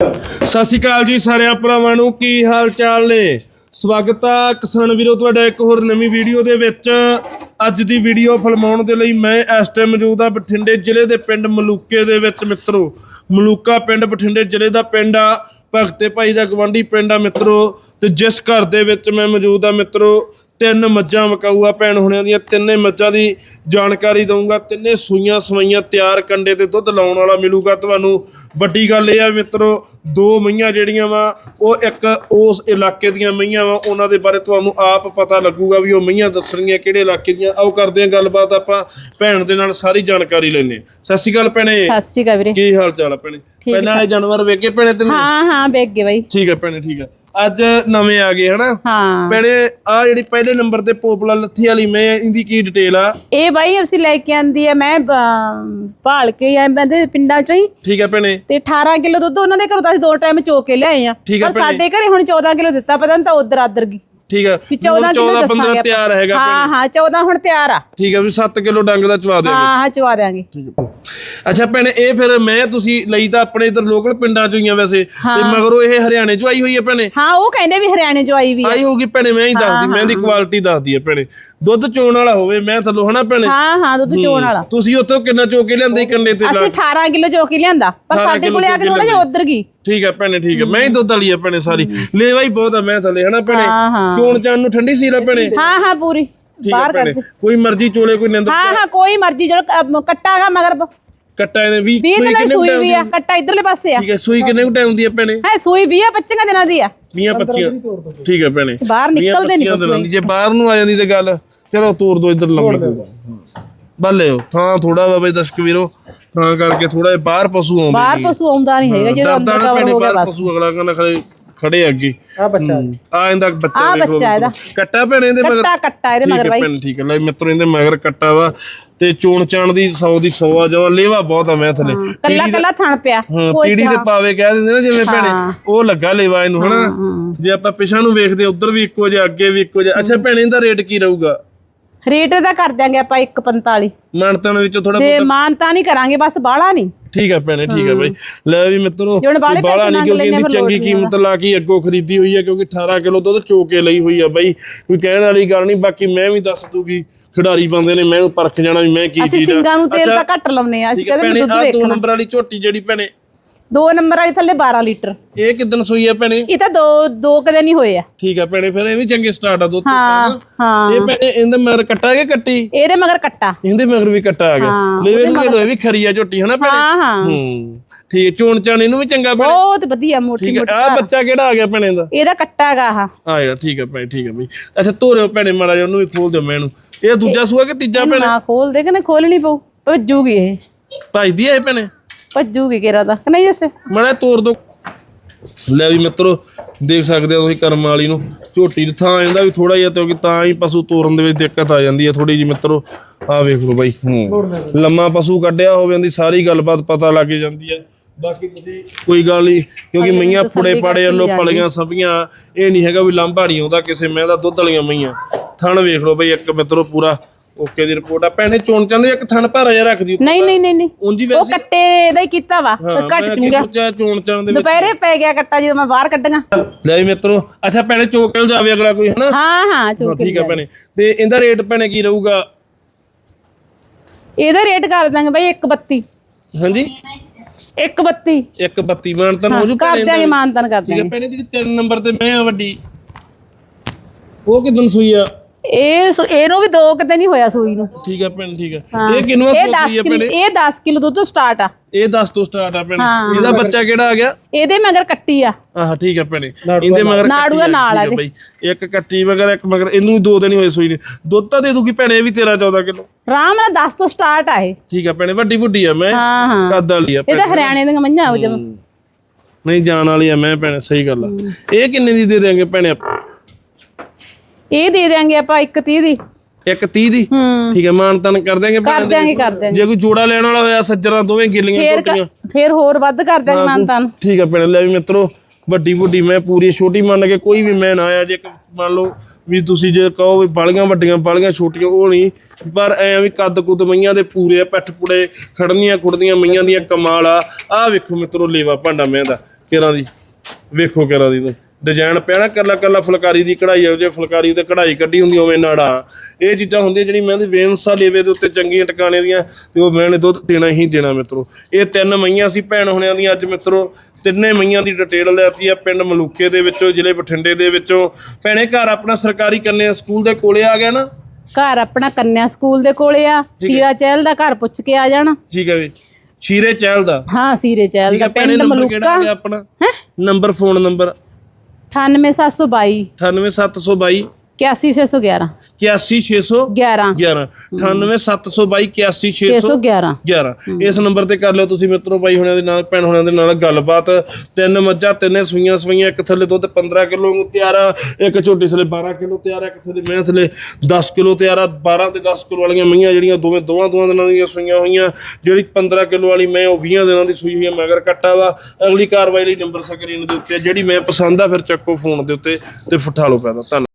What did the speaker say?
ਸਤਿ ਸ਼੍ਰੀ ਅਕਾਲ ਜੀ ਸਾਰਿਆਂ ਭਰਾਵਾਂ ਨੂੰ, ਕੀ ਹਾਲ ਚਾਲ ਨੇ? ਸਵਾਗਤ ਆ ਕਿਸਾਨ ਵੀਰੋ ਤੁਹਾਡਾ ਇੱਕ ਹੋਰ ਨਵੀਂ ਵੀਡੀਓ ਦੇ ਵਿੱਚ। ਅੱਜ ਦੀ ਵੀਡੀਓ ਫਿਲਮਾਉਣ ਦੇ ਲਈ ਮੈਂ ਇਸ ਟਾਈਮ ਮੌਜੂਦ ਆ ਬਠਿੰਡੇ ਜ਼ਿਲ੍ਹੇ ਦੇ ਪਿੰਡ ਮਲੂਕੇ ਦੇ ਵਿੱਚ ਮਿੱਤਰੋ। ਮਲੂਕਾ ਪਿੰਡ, ਬਠਿੰਡੇ ਜ਼ਿਲ੍ਹੇ ਦਾ ਪਿੰਡ ਆ। ਭਗਤੇ ਭਾਈ ਦਾ ਗਵਾਂਢੀ ਪਿੰਡ ਆ ਮਿੱਤਰੋ। ਤੇ ਜਿਸ ਘਰ ਦੇ ਵਿੱਚ ਮੈਂ ਮੌਜੂਦ ਆ ਮਿੱਤਰੋ ਤਿੰਨ ਮੱਝਾਂ ਮਕਾਊਆ ਭੈਣ ਹੋਣਿਆਂ ਦੀਆਂ ਤਿੰਨੇ ਮੱਝਾਂ ਦੀ ਜਾਣਕਾਰੀ ਦਊਂਗਾ ਤਿੰਨੇ ਸੂਈਆਂ ਸਵਾਈਆਂ ਤਿਆਰ ਕੰਡੇ ਤੇ ਦੁੱਧ ਲਾਉਣ ਵਾਲਾ ਮਿਲੂਗਾ ਤੁਹਾਨੂੰ। ਵੱਡੀ ਗੱਲ ਇਹ ਆ ਮਿੱਤਰੋ ਦੋ ਮਈਆਂ ਜਿਹੜੀਆਂ ਵਾ ਉਹ ਇੱਕ ਉਸ ਇਲਾਕੇ ਦੀਆਂ ਮਈਆਂ ਵਾ ਉਹਨਾਂ ਦੇ ਬਾਰੇ ਤੁਹਾਨੂੰ ਆਪ ਪਤਾ ਲੱਗੂਗਾ ਵੀ ਉਹ ਮਈਆਂ ਦੱਸਣਗੀਆਂ ਕਿਹੜੇ ਇਲਾਕੇ ਦੀਆਂ। ਆਓ ਕਰਦੇ ਹਾਂ ਗੱਲਬਾਤ ਆਪਾਂ ਭੈਣ ਦੇ ਨਾਲ ਸਾਰੀ ਜਾਣਕਾਰੀ ਲੈਣੇ ਸਤਿ ਸ਼੍ਰੀ ਅਕਾਲ ਭੈਣੇ। ਸਤਿ ਸ਼੍ਰੀ ਅਕਾਲ ਵੀਰੇ। ਕੀ ਹਾਲ ਚਾਲ ਆ ਭੈਣੇ? ਪਹਿਲਾਂ ਵਾਲੇ ਜਾਨਵਰ ਵੇਖੇ ਭੈਣੇ ਤੈਨੂੰ? ਹਾਂ ਹਾਂ ਵੇਖ ਗਏ ਬਾਈ। ਠੀਕ ਹੈ ਭੈਣੇ ਠੀਕ ਹੈ ਅੱਜ ਨਵੇਂ ਆ ਗਏ ਹਨਾ? ਹਾਂ। ਭੈਣੇ ਆ ਜਿਹੜੀ ਪਹਿਲੇ ਨੰਬਰ ਤੇ ਪੋਪਲਾ ਲੱਥੀ ਵਾਲੀ ਮੈਂ ਇਹਦੀ ਕੀ ਡਿਟੇਲ ਆ? ਇਹ ਬਾਈ ਅਸੀਂ ਲੈ ਕੇ ਆਂਦੀ ਹੈ ਮੈਂ ਅਮ, ਭਾਲ ਕੇ ਆ ਮੈਂ ਦੇ ਪਿੰਡਾਂ ਚੋਂ ਹੀ। ਠੀਕ ਹੈ ਭੈਣੇ। ਤੇ 18 ਕਿਲੋ ਦੁੱਧ ਉਹਨਾਂ ਦੇ ਘਰੋਂ ਤਾਂ ਅਸੀਂ ਦੋ ਟਾਈਮ ਚੋ ਕੇ ਲਿਆਏ ਆ। ਠੀਕ ਪਰ ਸਾਡੇ ਘਰੇ ਹੁਣ 14 ਕਿਲੋ ਦਿੱਤਾ ਪਤਾ ਨਹੀਂ ਤਾਂ ਉਧਰ ਆਦਰ ਗਈ ਠੀਕ ਹੈ ਵੀ 14 ਕਿਲੋ 14 15 ਦੱਸਾਂਗੇ ਤਿਆਰ ਹੈਗਾ ਹਾਂ ਹਾਂ 14 ਹੁਣ ਤਿਆਰ ਆ। ਠੀਕ ਹੈ ਵੀ 7 ਕਿਲੋ ਡੰਗ ਦਾ ਚਵਾ ਦੇ ਹਾਂ ਹਾਂ ਚਵਾ ਦਿਆਂਗੇ। ਅੱਛਾ ਭੈਣੇ ਇਹ ਫਿਰ ਮੈਂ ਤੁਸੀਂ ਲਈ ਤਾਂ ਆਪਣੇ ਇਧਰ ਲੋਕਲ ਪਿੰਡਾਂ ਚੋਂ ਹੀ ਆ ਵੈਸੇ। ਤੇ ਮਗਰੋਂ ਇਹ ਹਰਿਆਣੇ ਚੋਂ ਆਈ ਹੋਈ ਹੈ ਭੈਣੇ? ਹਾਂ ਉਹ ਕਹਿੰਦੇ ਵੀ ਹਰਿਆਣੇ ਚੋਂ ਆਈ ਵੀ ਆ। ਆਈ ਹੋਊਗੀ ਭੈਣੇ ਮੈਂ ਹੀ ਦੱਸਦੀ ਮੈਂ ਦੀ ਕੁਆਲਿਟੀ ਦੱਸਦੀ ਹੈ ਭੈਣੇ। ਦੁੱਧ ਚੋਣ ਵਾਲਾ ਹੋਵੇ ਮੈਂ ਥੱਲੋਂ ਹਨਾ ਭੈਣੇ? ਹਾਂ ਹਾਂ ਦੁੱਧ ਚੋਣ ਵਾਲਾ। ਤੁਸੀਂ ਉੱਥੋਂ ਕਿੰਨਾ ਚੋ ਕੇ ਲਿਆਂਦੇ ਕੰਡੇ ਤੇ ਲਾ ਅਸੀਂ 18 ਕਿਲੋ ਚੋ ਕੇ ਲਿਆਂਦਾ ਪਰ 18 ਸਾਡੇ ਕੋਲੇ ਆ ਕੇ ਥੋੜਾ ਜਿਹਾ ਉਧਰ ਗਈ। ਠੀਕ ਹੈ ਭੈਣੇ ਠੀਕ ਹੈ। ਮੈਂ ਹੀ ਦੁੱਧ ਵਾਲੀ ਆ ਭੈਣੇ ਸਾਰੀ। ਲੇਵਾ ਹੀ ਬਹੁਤ ਆ ਮੈਂ ਥੱਲੇ ਹਨਾ ਭੈਣੇ? ਹਾਂ ਹਾਂ। ਚੋਣ ਚਾਣ ਨੂੰ ਠੰਡੀ ਸੀ ਨਾ ਭੈਣੇ? ਹਾਂ ਹਾਂ ਪੂਰੀ। ਠੀਕ ਹੈ ਬਾਹਰ ਭੈਣੇ। ਕਰ ਕੋਈ ਮਰਜ਼ੀ ਚੋਲੇ ਕੋਈ ਨਿੰਦ ਹਾਂ ਹਾਂ ਕੋਈ ਮਰਜ਼ੀ ਜਿਹੜਾ ਕੱਟਾ ਗਾ ਮਗਰ ਕੱਟਾ ਇਹਦੇ 20 20 ਸੂਈ ਦਿਨਾਂ ਦੀ ਕਿੰਨੇ ਸੂਈ ਵੀ ਆ ਕੱਟਾ ਇਧਰਲੇ ਪਾਸੇ ਆ। ਠੀਕ ਹੈ ਸੂਈ ਕਿੰਨੇ ਕੁ ਟਾਈਮ ਦੀ ਹੈ ਭੈਣੇ? ਹੈ ਸੂਈ 20 25 ਦਿਨਾਂ ਦੀ ਆ। 20 25 ਠੀਕ ਹੈ ਭੈਣੇ। ਬਾਹਰ ਨਿਕਲਦੇ ਨਹੀਂ 25 ਦਿਨਾਂ ਦੀ। ਜੇ ਬਾਹਰ ਨੂੰ ਆ ਜਾਂਦੀ ਤੇ ਗੱਲ ਚਲੋ ਤੋਰ ਦੋ ਇੱਧਰ ਲੰਮੀ ਬੱਲੇ ਹੋ ਥਾਂ ਥੋੜਾ ਵਾ ਬਈ ਦਰਸ਼ਕ ਵੀਰੋ ਤਾਂ ਕਰਕੇ ਥੋੜਾ ਜਿਹਾ ਬਾਹਰ ਪਸ਼ੂ ਆਉਂਦੇ ਬਾਹਰ ਪਸ਼ੂ ਆਉਂਦਾ ਨਹੀਂ ਹੈਗਾ ਡਰਦਾ ਅੰਦਰ ਕਵਰ ਹੋ ਗਿਆ ਬਸ। ਪਸ਼ੂ ਅਗਲਾ ਕਹਿੰਦਾ ਖੜੇ ਖੜੇ ਅੱਗੇ। ਆ ਬੱਚਾ ਆ ਇਹਦਾ ਬੱਚਾ ਲਓ ਬੱਚਾ ਇਹਦਾ। ਕੱਟਾ ਭੈਣੇ ਦੇ ਮਗਰ? ਕੱਟਾ ਕੱਟਾ ਇਹਦੇ ਮਗਰ ਬਾਈ। ਠੀਕ ਹੈ। ਲੈ ਮਿੱਤਰੋ ਇਹਦੇ ਮਗਰ ਕੱਟਾ ਵਾ। ਤੇ ਚੋਣ ਚਾਣ ਦੀ 100 ਦੀ 100 ਆ ਜਾਵਾ ਲੇਵਾ ਬਹੁਤ ਆ ਮੈਂ ਥਲੇ। ਕੱਲਾ ਕੱਲਾ ਥਣ ਪਿਆ। ਹਾਂ ਪੀੜੀ ਤੇ ਪਾਵੇ ਕਹਿ ਦਿੰਦੇ ਨਾ ਜਿਵੇਂ ਭੈਣੇ। ਉਹ ਲੱਗਾ ਲੇਵਾ ਇਹਨੂੰ ਹਨਾ? ਜੇ ਆਪਾਂ ਪਿਛਾਂ ਨੂੰ ਵੇਖਦੇ ਉਧਰ ਵੀ ਇੱਕੋ ਜਿਹਾ ਅੱਗੇ ਵੀ ਇੱਕੋ ਜਿਹਾ। ਅੱਛਾ ਭੈਣੇ ਇਹਦਾ ਰੇਟ ਕੀ ਰਹੂਗਾ? ਰੇਟ ਦਾ ਕਰ ਦਿਆਂਗੇ ਆਪਾਂ 145 ਮਾਨਤਾਂ ਵਿੱਚੋਂ ਥੋੜਾ ਤੇ ਮਾਨਤਾ ਨਹੀਂ ਕਰਾਂਗੇ ਬਸ ਬਾਹਲਾ ਨਹੀਂ। ਠੀਕ ਹੈ ਭੈਣੇ ਠੀਕ ਹੈ। ਬਾਈ। ਲੈ ਵੀ ਮਿੱਤਰੋ ਬਾਹਲੇ ਨਹੀਂ ਕਿਉਂਕਿ ਇਹਦੀ ਚੰਗੀ ਕੀਮਤ ਲਾ ਕੇ ਅੱਗੋਂ ਖਰੀਦੀ ਹੋਈ ਹੈ ਕਿਉਂਕਿ 18 ਕਿਲੋ ਦੁੱਧ ਚੋ ਕੇ ਲਈ ਹੋਈ ਆ ਬਾਈ। ਕੋਈ ਕਹਿਣ ਵਾਲੀ ਗੱਲ ਨਹੀਂ ਬਾਕੀ ਮੈਂ ਵੀ ਦੱਸ ਦੂਗੀ ਖਿਡਾਰੀ ਬੰਦੇ ਨੇ ਮੈਂ ਪਰਖ ਜਾਣਾ ਵੀ ਮੈਂ ਕੀ ਅਸੀਂ ਚੀਜ਼ ਆ। ਸਿੰਗਾਂ ਨੂੰ ਤੇਲ ਤਾਂ ਘੱਟ ਲਾਉਨੇ ਆ ਅਸੀਂ ਕਹਿੰਦੇ ਦੁੱਧ ਆ ਦੋ ਵੇਖਣਾ ਨੰਬਰ ਵਾਲੀ ਝੋਟੀ ਜਿਹੜੀ ਭੈਣੇ ਦੋ ਨੰਬਰ ਵਾਲੀ ਥੱਲੇ 12 ਲੀਟਰ। ਇਹ ਕਿਦਨ ਸੂਈ ਆ ਭੈਣੇ? ਇਹ ਤਾਂ ਦੋ ਦੋ ਕਦੇ ਨਹੀਂ ਹੋਏ ਆ। ਠੀਕ ਆ ਭੈਣੇ ਫਿਰ ਇਹ ਵੀ ਚੰਗੇ ਸਟਾਰਟ ਆ ਤੋਂ ਹਾਂ ਹਾਂ। ਇਹ ਭੈਣੇ ਇਹਦੇ ਮਗਰ ਕੱਟਾ ਕੇ ਕੱਟੀ? ਇਹਦੇ ਮਗਰ ਕੱਟਾ। ਇਹਦੇ ਮਗਰ ਵੀ ਕੱਟਾ ਆ ਗਿਆ। ਹਾਂ, ਲੈ ਵੇ ਨੂੰ ਇਹ ਵੀ ਖਰੀ ਆ ਝੋਟੀ ਹਨਾ ਭੈਣੇ? ਹਾਂ ਹਾਂ। ਹੂੰ ਠੀਕ ਹੈ ਚੋਣ ਚਾਣ ਇਹਨੂੰ ਵੀ ਚੰਗਾ ਭੈਣੇ? ਬਹੁਤ ਵਧੀਆ ਮੋਟੀ ਮੋਟੀ ਆ ਬੱਚਾ ਕਿਹੜਾ ਆ ਗਿਆ ਭੈਣੇ ਦਾ ਇਹਦਾ ਕੱਟਾ ਗਾ ਆਹ। ਆ ਯਾਰ ਠੀਕ ਹੈ ਭਾਈ ਠੀਕ ਹੈ ਭਾਈ ਅੱਛਾ ਤੋਰਿਓ ਭੈਣੇ ਮਾੜਾ ਜਿਹਾ ਉਹਨੂੰ ਵੀ ਖੋਲ ਦਿਓ ਮੈਨੂੰ ਇਹ ਦੂਜਾ ਸੂਆ ਕਿ ਤੀਜਾ ਭੈਣੇ? ਨਾ ਖੋਲ ਦੇ ਕਿ ਨਾ ਖੋਲਣੀ ਪਊ ਭੱਜੂਗੀ ਇਹ। ਭਜਦੀ ਆ ਇਹ ਭੈਣੇ? ਭੱਜੂਗੀ ਕਿਰਾ ਤਾਂ ਕਿ ਨਹੀਂ ਜੈਸੇ। ਮਾੜਾ ਤੋਰ ਦੋ। ਲੈ ਵੀ ਮਿੱਤਰੋ ਦੇਖ ਸਕਦੇ ਹੋ ਤੁਸੀਂ ਕਰਮ ਵਾਲੀ ਨੂੰ। ਝੋਟੀ ਦੀ ਥਾਂ ਇਹਦਾ ਵੀ ਥੋੜਾ ਜਿਹਾ ਕਿਉਂਕਿ ਤਾਂ ਹੀ ਪਸ਼ੂ ਤੋਰਨ ਦੇ ਵਿੱਚ ਦਿੱਕਤ ਆ ਜਾਂਦੀ ਹੈ ਥੋੜੀ ਜਿਹੀ ਮਿੱਤਰੋ। ਆਹ ਵੇਖ ਲਓ ਬਾਈ। ਹੂੰ। ਲੰਮਾ ਪਸ਼ੂ ਕੱਢਿਆ ਹੋਵੇ ਉਹਦੀ ਸਾਰੀ ਗੱਲਬਾਤ ਪਤਾ ਲੱਗ ਜਾਂਦੀ ਹੈ ਬਾਕੀ ਤੁਸੀਂ ਕੋਈ ਗੱਲ ਨਹੀਂ ਕਿਉਂਕਿ ਮਈਆਂ ਪੁੜੇ ਪਾੜੇ ਵੱਲੋਂ ਪਲੀਆਂ ਸਭੀਆਂ ਇਹ ਨਹੀਂ ਹੈਗਾ ਵੀ ਨਹੀਂ ਆਉਂਦਾ ਕਿਸੇ ਮੈਂ ਦਾ ਦੁੱਧ ਵਾਲੀਆਂ ਮਈਆਂ। ਥਣ ਵੇਖ ਲਓ ਬਈ ਇੱਕ ਮਿੱਤਰੋ ਪੂਰਾ ਓਕੇ ਦੀ ਰਿਪੋਰਟ ਆ। ਭੈਣੇ ਚੋਣ ਚਾਹੁੰਦੇ ਇੱਕ ਥਣ ਭਾਰਾ ਜਿਹਾ ਰੱਖ ਦਿਓ ਨਹੀਂ ਨਹੀਂ ਨਹੀਂ ਨਹੀਂ। ਉਂਝ ਉਹ ਵੈਸੇ ਕੱਟੇ ਦਾ ਹੀ ਕੀਤਾ ਵਾ ਘੱਟ ਜੂਗਾ ਸੋਚਿਆ ਚੋਣ ਚਾਣ ਦੇ ਵਿੱਚ ਦੁਪਹਿਰੇ ਪੈ ਗਿਆ ਕੱਟਾ ਜਦੋਂ ਮੈਂ ਬਾਹਰ ਕੱਢਾਂ ਲੈ ਵੀ ਮਿੱਤਰੋ ਅੱਛਾ ਭੈਣੇ ਚੋਕਲ ਜਾਵੇ ਅਗਲਾ ਕੋਈ ਹਨਾ? ਹਾਂ ਹਾਂ ਹਾਂ, ਚੋਕੇ ਠੀਕ ਹੈ ਭੈਣੇ। ਤੇ ਇਹਦਾ ਰੇਟ ਭੈਣੇ ਕੀ ਰਹੂਗਾ? ਇਹਦਾ ਰੇਟ ਕਰ ਦਾਂਗੇ ਬਾਈ 132 ਹਾਂਜੀ? 132 ਇੱਕ 32 ਮਾਨ ਤਾਂ ਹੋ ਜੂ ਕਰ ਦਿਆਂਗੇ ਮਾਨਤਨ ਕਰ ਠੀਕ ਦਿਆਂਗੇ ਹੈ ਭੈਣੇ ਜਿਹੜੀ ਤਿੰਨ ਨੰਬਰ ਤੇ ਮੈਂ ਆ ਵੱਡੀ ਉਹ ਕਿਦਨ ਸੂਈ ਆ? ਇਹ ਸੁ- ਇਹਨੂੰ ਵੀ ਦੋ ਕਿਤੇ ਨਹੀਂ ਹੋਇਆ ਸੂਈ ਨੂੰ। ਠੀਕ ਹੈ ਭੈਣੇ ਠੀਕ ਹੈ। ਇਹ ਕਿੰਨਵਾ ਇਹ ਸੂਈ 10 ਆ ਕਿਲੋ ਭੈਣੇ? ਇਹ 10 ਕਿਲੋ ਦੁੱਧ ਸਟਾਰਟ ਆ। ਇਹ 10 ਤੋਂ ਸਟਾਰਟ ਆ ਭੈਣੇ। ਇਹਦਾ ਬੱਚਾ ਕਿਹੜਾ ਆ ਗਿਆ? ਇਹਦੇ ਮਗਰ ਕੱਟੀ ਆ। ਆਹ ਠੀਕ ਹੈ ਭੈਣੇ। ਇਹਦੇ ਮਗਰ ਨਾੜੂ ਦਾ ਨਾਲ ਆ ਠੀਕ ਹੈ ਬਈ। ਇੱਕ ਕੱਟੀ ਮਗਰ ਇੱਕ ਮਗਰ। ਇਹਨੂੰ ਵੀ ਦੋ ਦਿਨ ਹੀ ਹੋਏ ਸੂਈ ਨੇ। ਦੁੱਧ ਤਾਂ ਦੇ ਦੂਗੀ ਭੈਣੇ ਇਹ ਵੀ 13 14 ਕਿਲੋ। ਆਰਾਮ ਨਾਲ 10 ਤੋਂ ਸਟਾਰਟ ਆ ਇਹ। ਠੀਕ ਹੈ ਭੈਣੇ ਵੱਡੀ ਵੱਡੀ ਆ ਮੈਂ। ਹਾਂ ਹਾਂ। ਕੱਦ ਵਾਲੀ ਆ ਇਹ ਤਾਂ ਹਰਿਆਣੇ ਦੀਆਂ ਮੰਝਾਂ ਹੋ। ਜਮ ਨਹੀਂ ਜਾਣ ਵਾਲੀ ਆ ਮੈਂ ਭੈਣੇ ਸਹੀ ਗੱਲ ਆ। ਇਹ ਕਿੰਨੇ ਦੀ ਦੇ ਦੇਾਂਗੇ ਭੈਣੇ ਆਪਾਂ? ਇਹ ਦੇ ਦਿਆਂਗੇ ਆਪਾਂ 130 ਦੀ। ਇੱਕ 30 ਦੀ? ਹੂੰ। ਠੀਕ ਹੈ ਮਾਨ ਤਨ ਕਰ ਦਿਆਂਗੇ ਕਰ ਭੈਣੇ ਦਿਆਂਗੇ ਕਰ ਦਿਆਂਗੇ। ਜੇ ਕੋਈ ਜੋੜਾ ਲੈਣ ਵਾਲਾ ਹੋਇਆ ਸੱਜਰਾਂ ਦੋਵੇਂ ਗਿੱਲੀਆਂ ਫੇਰ ਕ- ਫੇਰ ਹੋਰ ਵੱਧ ਕਰ ਦਿਆਂਗੇ ਮਾਨਤਨ ਠੀਕ ਹੈ ਭੈਣੇ ਲੈ ਵੀ ਮਿੱਤਰੋ ਵੱਡੀ ਵੱਡੀ ਮੈਂ ਪੂਰੀ ਛੋਟੀ ਮੰਨ ਕੇ ਕੋਈ ਵੀ ਮੈਂ ਨਾ ਆਇਆ ਜੇ ਇੱਕ ਮੰਨ ਲਓ ਵੀ ਤੁਸੀਂ ਜੇ ਕਹੋ ਵੀ ਬਾਲੀਆਂ ਵੱਡੀਆਂ ਬਾਲੀਆਂ ਛੋਟੀਆਂ ਉਹ ਨਹੀਂ। ਪਰ ਐ ਵੀ ਕੱਦ ਕੁੱਦ ਮਈਆਂ ਦੇ ਪੂਰੇ ਆ ਪਿੱਠ ਪੁੜੇ ਖੜਨੀਆਂ ਖੁੜਦੀਆਂ ਮਈਆਂ ਦੀਆਂ ਕਮਾਲ ਆ। ਆਹ ਵੇਖੋ ਮਿੱਤਰੋ ਲੇਵਾ ਭਾਂਡਾ ਮੈਂ ਦਾ ਕਿਰਾਂ ਦੀ? ਵੇਖੋ ਕਿਰਾਂ ਦੀ ਡਿਜ਼ਾਈਨ ਪਿਆ ਨਾ ਕੱਲਾ ਕੱਲਾ ਫੁਲਕਾਰੀ ਦੀ ਕਢਾਈ ਆ ਜੇ ਫੁਲਕਾਰੀ ਤੇ ਕਢਾਈ ਕੱਢੀ ਹੁੰਦੀ ਉਵੇਂ ਨਾੜਾ। ਇਹ ਚੀਜ਼ਾਂ ਹੁੰਦੀਆਂ ਜਿਹੜੀ ਮੈਂ ਦੀ ਵੇਨਸਾ ਲੇਵੇ ਦੇ ਉੱਤੇ ਚੰਗੀਆਂ ਟਿਕਾਣੇ ਦੀਆਂ ਤੇ ਉਹ ਮੈਂ ਨੇ ਦੁੱਧ ਦੇਣਾ ਹੀ ਦੇਣਾ ਮਿੱਤਰੋ। ਇਹ ਤਿੰਨ ਮਈਆਂ ਸੀ ਭੈਣ ਹੁਣਿਆਂ ਦੀਆਂ ਅੱਜ ਮਿੱਤਰੋ। ਤਿੰਨੇ ਮਈਆਂ ਦੀ ਡਿਟੇਲ ਲੈਤੀ ਆ ਪਿੰਡ ਮਲੂਕੇ ਦੇ ਵਿੱਚੋਂ ਜ਼ਿਲ੍ਹੇ ਬਠਿੰਡੇ ਦੇ ਵਿੱਚੋਂ। ਭੈਣੇ ਘਰ ਆਪਣਾ ਸਰਕਾਰੀ ਕੰਨਿਆ ਸਕੂਲ ਦੇ ਕੋਲੇ ਆ ਗਿਆ ਨਾ? ਘਰ ਆਪਣਾ ਕੰਨਿਆ ਸਕੂਲ ਦੇ ਕੋਲੇ ਆ। ਸੀਰਾ ਚਹਿਲ ਦਾ ਘਰ ਪੁੱਛ ਕੇ ਆ ਜਾਣਾ। ਠੀਕ ਹੈ ਵੀ। ਸ਼ੀਰੇ ਚਹਿਲ ਦਾ? ਹਾਂ ਸੀਰੇ ਚਹਿਲ ਦਾ ਹੈ ਪਿੰਡ ਮਲੂਕਾ। ਆਪਣਾ? ਹੈ? Number phone number. 98722 98722 81611 81600 11 11 98722 81600 611 11 ਇਸ ਨੰਬਰ ਤੇ ਕਰ ਲਿਓ ਤੁਸੀਂ ਮਿੱਤਰੋ ਬਾਈ ਹੁਣਾਂ ਦੇ ਨਾਲ ਭੈਣ ਹੁਣਾਂ ਦੇ ਨਾਲ ਗੱਲਬਾਤ। ਤਿੰਨ ਮੱਝਾਂ ਤਿੰਨੇ ਸੂਈਆਂ ਸੂਈਆਂ ਇੱਕ ਥੱਲੇ ਦੁੱਧ 15 ਕਿਲੋ ਨੂੰ ਤਿਆਰ ਆ। ਇੱਕ ਝੋਟੀ ਥੱਲੇ 12 ਕਿਲੋ ਤਿਆਰ ਆ ਇੱਕ ਥੱਲੇ ਮੈਂ ਥੱਲੇ 10 ਕਿਲੋ ਤਿਆਰ ਆ। 12 ਤੇ 10 ਕਿਲੋ ਵਾਲੀਆਂ ਮਈਆਂ ਜਿਹੜੀਆਂ ਦੋਵੇਂ ਦੋਵਾਂ ਦੋਵਾਂ ਦਿਨਾਂ ਦੀਆਂ ਸੂਈਆਂ ਹੋਈਆਂ। ਜਿਹੜੀ 15 ਕਿਲੋ ਵਾਲੀ ਮੈਂ ਉਹ 20 ਦਿਨਾਂ ਦੀ ਸੂਈ ਹੋਈ ਮਗਰ ਕੱਟਾ ਵਾ। ਅਗਲੀ ਕਾਰਵਾਈ ਲਈ ਨੰਬਰ ਸਕਰੀਨ ਦੇ ਉੱਤੇ। ਜਿਹੜੀ ਮੈਂ ਪਸੰਦ ਆ ਫਿਰ ਚੱਕੋ ਫੋਨ ਦੇ ਉੱਤੇ ਤੇ ਫਠਾ ਲਓ ਪੈਦਾ ਧੰਨਵਾਦ।